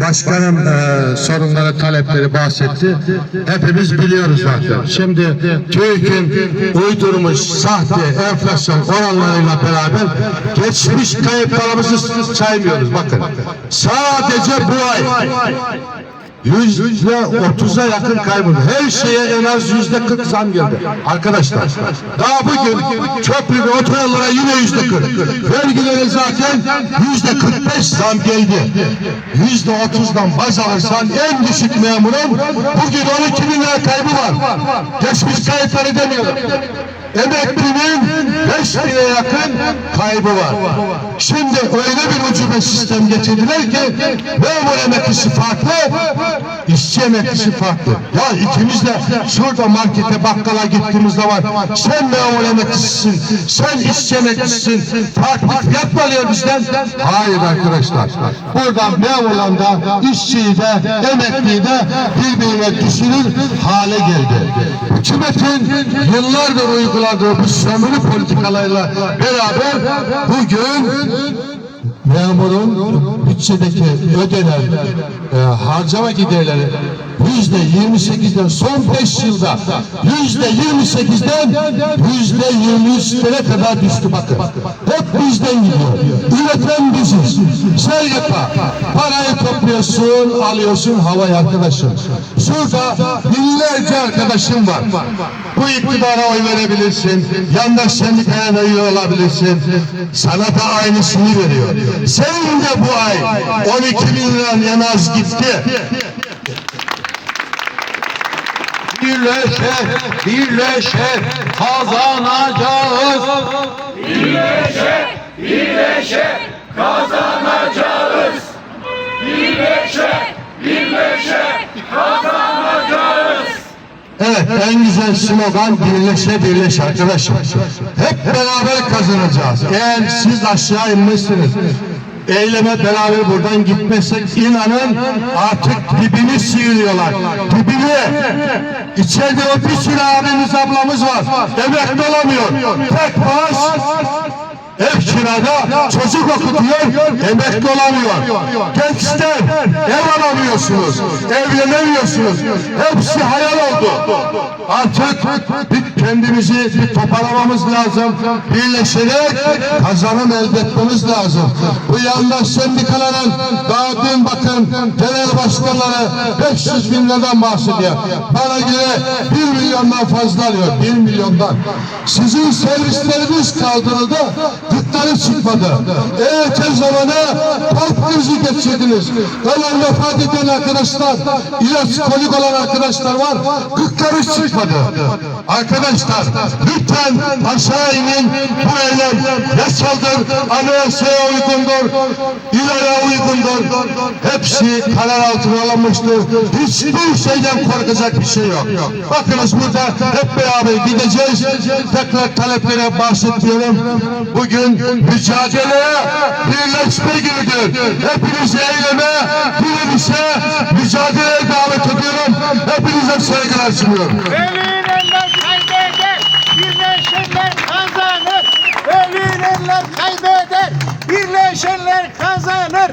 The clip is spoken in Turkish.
Başkanım e, sorunları, talepleri bahsetti. Hepimiz biliyoruz zaten. Şimdi TÜİK'in uydurmuş sahte enflasyon oranlarıyla beraber geçmiş kayıplarımızı saymıyoruz. Bakın sadece bu ay yüzde otuza yakın kaybı. Her şeye en az yüzde kırk zam geldi. Arkadaşlar daha bugün köprü ve otoyollara yine yüzde kırk. Vergilere zaten yüzde kırk beş zam geldi. Yüzde otuzdan baz alırsan en düşük memurun bugün 12 bin lira kaybı var. Geçmiş kayıpları demiyorum. Emeklinin 5 bine yakın kaybı var. Şimdi öyle bir ucube sistem getirdiler ki memur emeklisi farklı, işçi emeklisi farklı. Ya ikimiz de şurada markete bakkala gittiğimiz zaman sen memur emeklisisin, sen işçi emeklisisin, farklı fiyat mı alıyor bizden? Hayır arkadaşlar. Burada memurla da işçiyi de emekliyi de birbirine düşünür hale geldi. Hükümetin yıllardır uyguladığı bu sömürü politikalarıyla beraber bugün memurun bütçedeki ödenen e, harcama giderleri yüzde 28'den son 5 yılda yüzde 28'den yüzde 23'lere kadar düştü bakın. Hep bizden gidiyor. Üreten biziz. Sergapa. Parayı topluyorsun, alıyorsun havaya arkadaşım. Şurada binlerce arkadaşım var. Bu iktidara oy verebilirsin. Yandaş sendikaya üye olabilirsin. Sana da aynısını veriyor. Senin de bu ay 12 bin liran en az gitti. Birleşe, birleşe kazanacağız. Birleşe, birleşe kazanacağız. Birleşe, birleşe kazanacağız. Evet en güzel slogan birleşe birleşe arkadaşlar. Hep beraber kazanacağız. Eğer siz aşağı inmezsiniz, eyleme beraber buradan gitmezsek inanın artık dibini sıyırıyorlar. Dibini. İçeride o bir sürü abimiz ablamız var. Emekli olamıyor. Tek maaş Ev kirada çocuk okutuyor, emekli olamıyor. Gençler ev alamıyorsunuz, evlenemiyorsunuz. Hepsi hayal oldu. Artık bir kendimizi bir toparlamamız lazım. Birleşerek kazanım elde etmemiz lazım. Bu yandaş sendikaların daha dün bakın genel başkanları 500 bin liradan bahsediyor. Bana göre 1 milyondan fazla alıyor. 1 milyondan. Sizin servisleriniz kaldırıldı. Gıkları çıkmadı. EYT zamanı kalp krizi geçirdiniz. Ölen vefat eden arkadaşlar, ilaç kolik olan arkadaşlar var. Gıkları çıkmadı. Arkadaşlar lütfen aşağı inin. Bu eylem yasaldır. Anayasaya uygundur. İlaya uygundur. Hepsi karar altına alınmıştır. Hiçbir şeyden korkacak bir şey yok. Bakınız burada hep beraber gideceğiz. Tekrar taleplere bahsediyorum. Bugün mücadele birleşme günüdür. Hepinizi eyleme, direnişe, mücadeleye davet ediyorum. Hepinize saygılar sunuyorum. Bölünenler kaybeder, birleşenler kazanır. Bölünenler kaybeder, birleşenler kazanır.